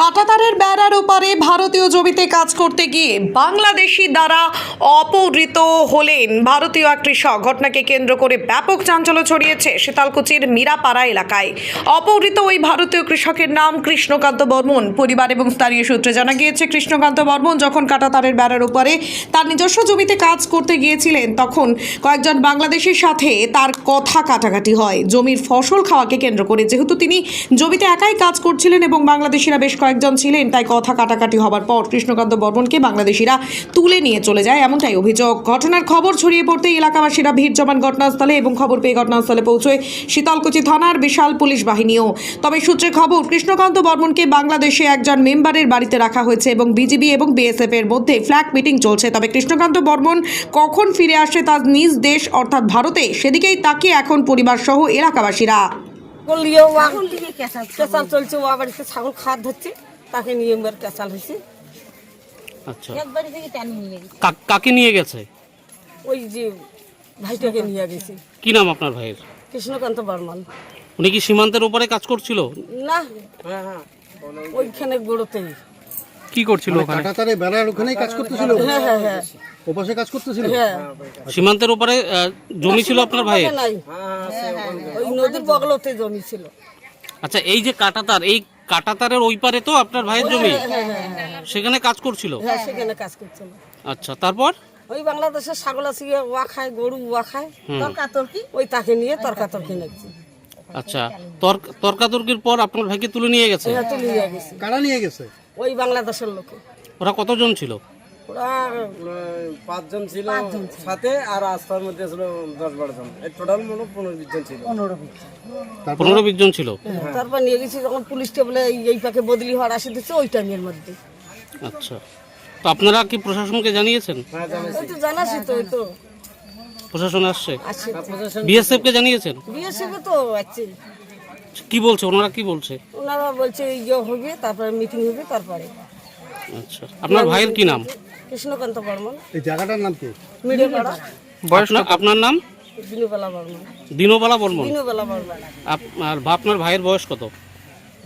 কাটাতারের বেড়ার ওপারে ভারতীয় জমিতে কাজ করতে গিয়ে বাংলাদেশি দ্বারা অপহৃত হলেন ভারতীয় এক কৃষক। ঘটনাকে কেন্দ্র করে ব্যাপক চাঞ্চল্য ছড়িয়েছে শীতালকুচির মীরাপাড়া এলাকায়। অপহৃত ওই ভারতীয় কৃষকের নাম কৃষ্ণকান্ত বর্মন। পরিবার এবং স্থানীয় সূত্রে জানা গিয়েছে, কৃষ্ণকান্ত বর্মন যখন কাটাতারের বেড়ার ওপারে তার নিজস্ব জমিতে কাজ করতে গিয়েছিলেন, তখন কয়েকজন বাংলাদেশের সাথে তার কথা কাটাকাটি হয়। জমির ফসল খাওয়াকে কেন্দ্র করে যেহেতু তিনি জমিতে একাই কাজ করছিলেন এবং বাংলাদেশিরা বেশ কয়েকজন ছিলেন, তাই কথা কাটাকাটি হবার পর কৃষ্ণকান্ত বর্মনকে বাংলাদেশিরা তুলে নিয়ে চলে যায় এমনটাই অভিযোগ। ঘটনার খবর ছড়িয়ে পড়তেই এলাকাবাসীরা ভিড় জমান ঘটনাস্থলে এবং খবর পেয়ে ঘটনাস্থলে পৌঁছয় শীতলকুচি থানার বিশাল পুলিশ বাহিনীও। তবে সূত্রে খবর, কৃষ্ণকান্ত বর্মনকে বাংলাদেশে একজন মেম্বারের বাড়িতে রাখা হয়েছে এবং বিজিবি এবং বিএসএফ এর মধ্যে ফ্ল্যাগ মিটিং চলছে। তবে কৃষ্ণকান্ত বর্মন কখন ফিরে আসে তার নিজ দেশ অর্থাৎ ভারতে, সেদিকেই তাকিয়ে এখন পরিবার সহ এলাকাবাসীরা। ছাগল নিয়ে ও এখন কেঁচাল চলছে ও আবার ছাগল খাওয়ার ধরছে তাকে নিয়ে এবার কেঁচাল হয়েছে। আচ্ছা। একবারে থেকে টানি নিয়ে গেছে। কা- কাকে নিয়ে গেছে? ওই যে ভাইটাকে নিয়ে গেছে। কি নাম আপনার ভাইয়ের? কৃষ্ণকান্ত বর্মন। উনি কি সীমান্তের উপরে কাজ করছিল? না ওইখানে গোড়োতেই। কি করছিল ওখানে? কাটাতারে বেড়ার ওখানেই কাজ করতেছিল? হ্যাঁ হ্যাঁ হ্যাঁ। ওপাশে কাজ করতেছিল? হ্যাঁ। সীমান্তের উপরে জমি ছিল আপনার ভাইয়ের? ওই নদীর বগলতে জমি ছিল। আচ্ছা এই যে কাটাতার এই কাটাতারের ওই পারে তো আপনার ভাইয়ের জমি? সেখানে কাজ করছিল? হ্যাঁ সেখানে কাজ করছিল। আচ্ছা তারপর? ওই বাংলাদেশের ছাগল আছে ওয়া খায় গরু ওয়া খায়। তর্কাতর্কি? ওই তাকে নিয়ে তর্কাতর্কি নাকছে আচ্ছা তর্ক তর্কাতর্কির পর আপনার ভাইকে তুলে নিয়ে গেছে? হ্যাঁ তুলে নিয়ে গেছে। কারা নিয়ে গেছে? ওই বাংলাদেশের লোকে। ওরা কতজন ছিল? ওরা পাঁচজন ছিল সাথে আর রাস্তার মধ্যে ছিল দশ বারো জন। এই টোটাল মনে হয় পনেরো বিশ জন ছিল। পনেরো বিশ জন। ছিল? তারপর নিয়ে গেছি যখন পুলিশকে বলে এই এই পাকে বদলি হওয়ার আসে দিচ্ছে ওই টাইমের মধ্যে। আচ্ছা। তো আপনারা কি প্রশাসনকে জানিয়েছেন? ওই তো জানাসি তো ওই তো। প্রশাসন আসছে? আসছে। বিএসএফ কে জানিয়েছেন? বিএসএফ তো আছে। কি বলছে? ওনারা কি বলছে? ওনারা বলছে ইয়ে হবে তারপরে মিটিং হবে তারপরে। আচ্ছা। আপনার ভাইয়ের কি নাম? কৃষ্ণকান্ত বর্মন। এই জায়গাটার নাম কি? মিডিয়াপাড়া। আপনার আপনার নাম? দিনুবেলা বর্মন। দিনবালা বর্মন? দিনুবেলা বর্মন। আপ- আর আপনার ভাইয়ের বয়স কত?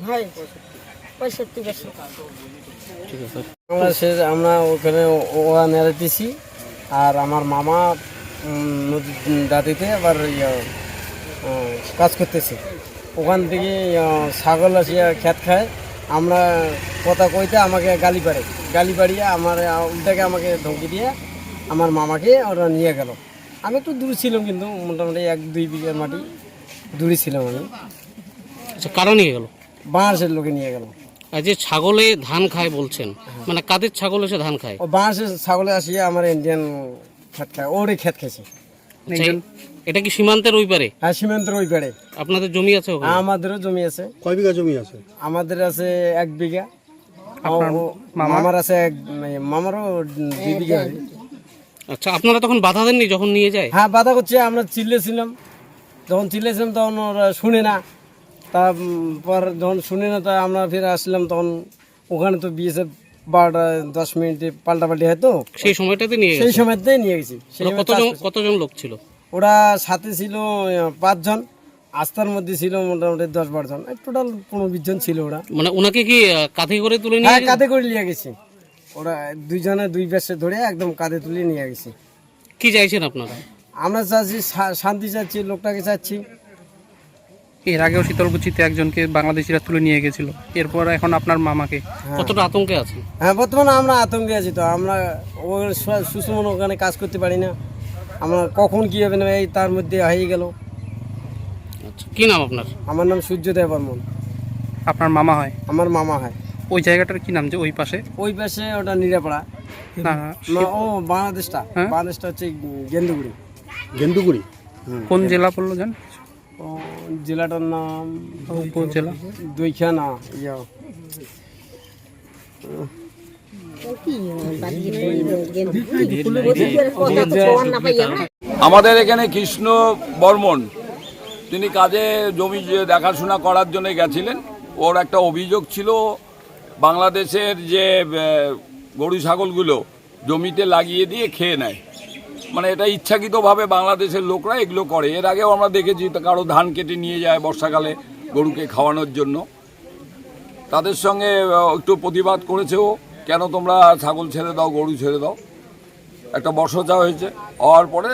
ভাই পঁয়ষট্টি বছর। ঠিক আছে। আমরা সে আমরা ওখানে ওয়া নেড়েতেছি আর আমার মামা নদীর দাদিতে আবার ইয়ে, কাজ করতেছে। ওখান থেকে ছাগল আসিয়া খেত খায়। আমরা কথা কইতে আমাকে গালি পারে। গালি পাড়িয়ে আমার উল্টাকে আমাকে ধমকি দিয়ে আমার মামাকে ওরা নিয়ে গেল। আমি একটু দূর ছিলাম কিন্তু মোটামুটি এক দুই বিঘা মাটি দূরে ছিলাম আমি। আচ্ছা কারা নিয়ে গেল? বাঁশের লোকে নিয়ে গেল। আর যে ছাগলে ধান খায় বলছেন মানে কাদের ছাগল এসে ধান খায়? ও বাঁশের ছাগলে আসিয়া আমার ইন্ডিয়ান খেত খায় ওরই খেত খেয়েছে এটা কি সীমান্তের ওই পারে? হ্যাঁ সীমান্তের ওই পাড়ে আপনাদের জমি আছে ওখানে? আমাদেরও জমি আছে। কয় বিঘা জমি আছে? আমাদের আছে এক বিঘা। মামার? আছে এক মামারও দুই বিঘা। আচ্ছা আপনারা তখন বাধা দেননি যখন নিয়ে যায়? হ্যাঁ বাধা করছে আমরা চিল্লেছিলাম। যখন চিল্লেছিলাম তখন ওরা শুনে না। তারপর যখন শুনে না তা আমরা ফিরে আসলাম তখন ওখানে তো বিএসএফ বারোটা দশ মিনিটে পাল্টাপাল্টি হয় তো সেই সময়টাতে নিয়ে সেই সময়তে নিয়ে গেছি। কতজন কতজন লোক ছিল? ওরা সাথে ছিল পাঁচজন। আস্তার মধ্যে ছিল মোটামুটি দশ বারো জন। টোটাল পনেরো বিশ জন ছিল ওরা। মানে ওনাকে কি কাঁধে করে তুলে নিয়ে হ্যাঁ কাঁধে করে নিয়ে গেছি। ওরা দুইজনে দুই পাশে ধরে একদম কাঁধে তুলে নিয়ে গেছি। কি চাইছেন আপনারা? আমরা চাচ্ছি শান্তি চাচ্ছি লোকটাকে চাচ্ছি এর আগেও শীতলকুচিতে একজনকে বাংলাদেশিরা তুলে নিয়ে গেছিল। এরপর এখন আপনার মামাকে। কতটা আতঙ্কে আছেন? হ্যাঁ বর্তমানে আমরা আতঙ্কে আছি তো। আমরা সুষমন ওখানে কাজ করতে পারি না। আমরা কখন কী হবে না এই তার মধ্যে হয়ে গেল। আচ্ছা কি নাম আপনার? আমার নাম সূর্যদেব বর্মন। আপনার মামা হয়? আমার মামা হয়। ওই জায়গাটার কি নাম যে ওই পাশে? ওই পাশে ওটা নিরাপাড়া না না ও বাংলাদেশটা। হ্যাঁ? বাংলাদেশটা হচ্ছে গেন্দুগুড়ি। গেন্দুগুড়ি? কোন জেলা পড়ল জান? জেলাটার নাম? উপজেলা। দুইখানা ইয়া আমাদের এখানে কৃষ্ণ বর্মন তিনি কাজে জমি দেখাশোনা করার জন্য গেছিলেন। ওর একটা অভিযোগ ছিল বাংলাদেশের যে গরু ছাগলগুলো জমিতে লাগিয়ে দিয়ে খেয়ে নেয়। মানে এটা ইচ্ছাকৃতভাবে বাংলাদেশের লোকরা এগুলো করে। এর আগেও আমরা দেখেছি তো কারও ধান কেটে নিয়ে যায় বর্ষাকালে গরুকে খাওয়ানোর জন্য। তাদের সঙ্গে একটু প্রতিবাদ করেছে ও কেন তোমরা ছাগল ছেড়ে দাও গরু ছেড়ে দাও? একটা বর্ষচা হয়েছে। হওয়ার পরে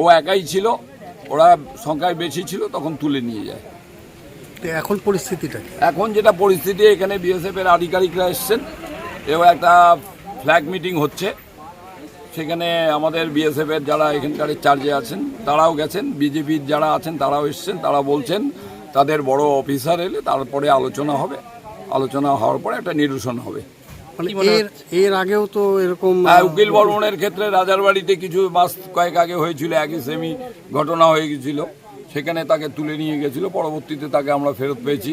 ও একাই ছিল ওরা সংখ্যায় বেশি ছিল তখন তুলে নিয়ে যায়। তো এখন পরিস্থিতিটা এখন যেটা পরিস্থিতি এখানে বিএসএফ এর আধিকারিকরা এসছেন। এবং একটা ফ্ল্যাগ মিটিং হচ্ছে। সেখানে আমাদের বিএসএফ এর যারা এখানকার চার্জে আছেন তারাও গেছেন। বিজেপির যারা আছেন তারাও এসছেন তারা বলছেন তাদের বড় অফিসার এলে তারপরে আলোচনা হবে। আলোচনা হওয়ার পরে একটা নিরসন হবে। মানে এর এর আগেও তো এরকম উকিল বর্মনের ক্ষেত্রে রাজারবাড়িতে কিছু মাস কয়েক আগে হয়েছিল একই সেমি ঘটনা হয়ে গেছিল। সেখানে তাকে তুলে নিয়ে গেছিল পরবর্তীতে তাকে আমরা ফেরত পেয়েছি।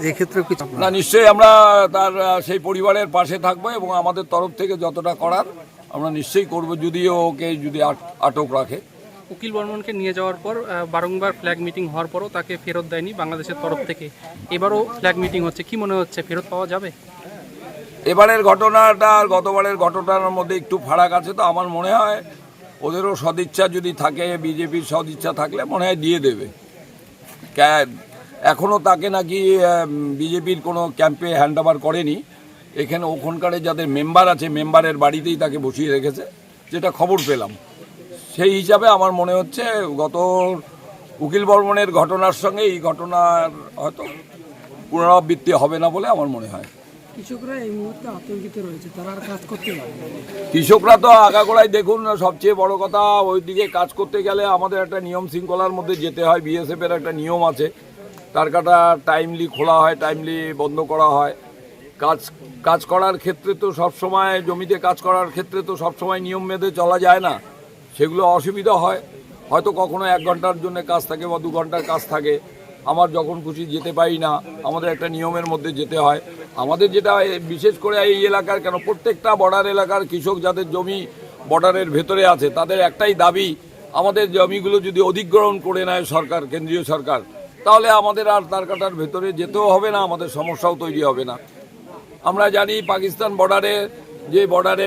এক্ষেত্রে কিছু না নিশ্চয়ই আমরা তার সেই পরিবারের পাশে থাকব এবং আমাদের তরফ থেকে যতটা করার আমরা নিশ্চয়ই করব যদিও ওকে যদি আট- আটক রাখে। উকিল বর্মনকে নিয়ে যাওয়ার পর বারংবার ফ্ল্যাগ মিটিং হওয়ার পরও তাকে ফেরত দেয়নি বাংলাদেশের তরফ থেকে। এবারও ফ্ল্যাগ মিটিং হচ্ছে। কি মনে হচ্ছে ফেরত পাওয়া যাবে? এবারের ঘটনাটা আর গতবারের ঘটনার মধ্যে একটু ফারাক আছে তো আমার মনে হয় ওদেরও সদিচ্ছা যদি থাকে বিজেপির সদিচ্ছা থাকলে মনে হয় দিয়ে দেবে। ক্যা- এখনও তাকে নাকি বিজেপির কোনো ক্যাম্পে হ্যান্ড ওভার করেনি। এখানে ওখানকারে যাদের মেম্বার আছে মেম্বারের বাড়িতেই তাকে বসিয়ে রেখেছে যেটা খবর পেলাম। সেই হিসাবে আমার মনে হচ্ছে গত উকিল বর্মনের ঘটনার সঙ্গে এই ঘটনার হয়তো পুনরাবৃত্তি হবে না বলে আমার মনে হয়। কৃষকরা এই মুহূর্তে আতঙ্কিত রয়েছে তারা আর কাজ করতে কৃষকরা তো আগাগোড়ায় দেখুন সবচেয়ে বড় কথা ওইদিকে কাজ করতে গেলে আমাদের একটা নিয়ম শৃঙ্খলার মধ্যে যেতে হয় বিএসএফ এর একটা নিয়ম আছে। তার কাটা টাইমলি খোলা হয় টাইমলি বন্ধ করা হয়। কাজ কাজ করার ক্ষেত্রে তো সব সময়, জমিতে কাজ করার ক্ষেত্রে তো সব সময় নিয়ম মেঁধে চলা যায় না। সেগুলো অসুবিধা হয়। হয়তো কখনো এক ঘণ্টার জন্য কাজ থাকে বা দু ঘণ্টার কাজ থাকে। আমার যখন খুশি যেতে পারি না, আমাদের একটা নিয়মের মধ্যে যেতে হয়। আমাদের যেটা বিশেষ করে এই এলাকার কেন, প্রত্যেকটা বর্ডার এলাকার কৃষক যাদের জমি বর্ডারের ভেতরে আছে, তাদের একটাই দাবি, আমাদের জমিগুলো যদি অধিগ্রহণ করে নেয় সরকার, কেন্দ্রীয় সরকার তাহলে আমাদের আর তার কাটার ভেতরে যেতেও হবে না, আমাদের সমস্যাও তৈরি হবে না। আমরা জানি পাকিস্তান বর্ডারে যে বর্ডারে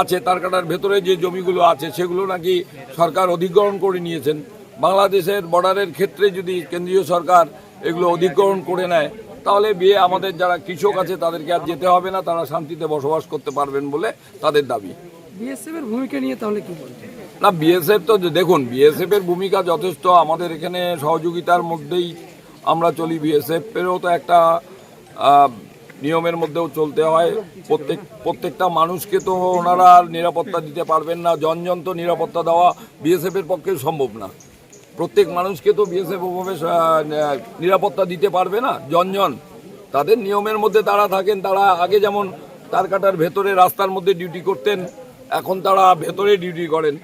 আছে, তার কাটার ভেতরে যে জমিগুলো আছে, সেগুলো নাকি সরকার অধিগ্রহণ করে নিয়েছেন। বাংলাদেশের বর্ডারের ক্ষেত্রে যদি কেন্দ্রীয় সরকার এগুলো অধিগ্রহণ করে নেয়, তাহলে বিয়ে আমাদের যারা কৃষক আছে, তাদেরকে আর যেতে হবে না, তারা শান্তিতে বসবাস করতে পারবেন বলে তাদের দাবি। বিএসএফ এর ভূমিকা নিয়ে তাহলে কি বলবেন? না বিএসএফ তো দেখুন বিএসএফ এর ভূমিকা যথেষ্ট। আমাদের এখানে সহযোগিতার মধ্যেই আমরা চলি বিএসএফ এরও তো একটা নিয়মের মধ্যেও চলতে হয়। প্রত্যেক, প্রত্যেকটা মানুষকে তো ওনারা নিরাপত্তা দিতে পারবেন না। জনজন তো নিরাপত্তা দেওয়া বিএসএফ এর পক্ষে সম্ভব না। প্রত্যেক মানুষকে তো বিএসএফ ওভাবে নিরাপত্তা দিতে পারবে না, জনজন। তাদের নিয়মের মধ্যে তারা থাকেন, তারা আগে যেমন তার কাটার ভেতরে রাস্তার মধ্যে ডিউটি করতেন, এখন তারা ভেতরে ডিউটি করেন।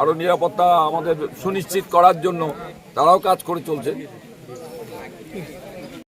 আরও নিরাপত্তা আমাদের সুনিশ্চিত করার জন্য তারাও কাজ করে চলছে।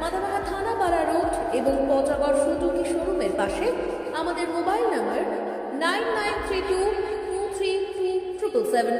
মাদামাহা থানাপাড়া রোড এবং পচাগড় সুযোগী শোরুমের পাশে আমাদের mobile number nine nine three two two three two triple seven.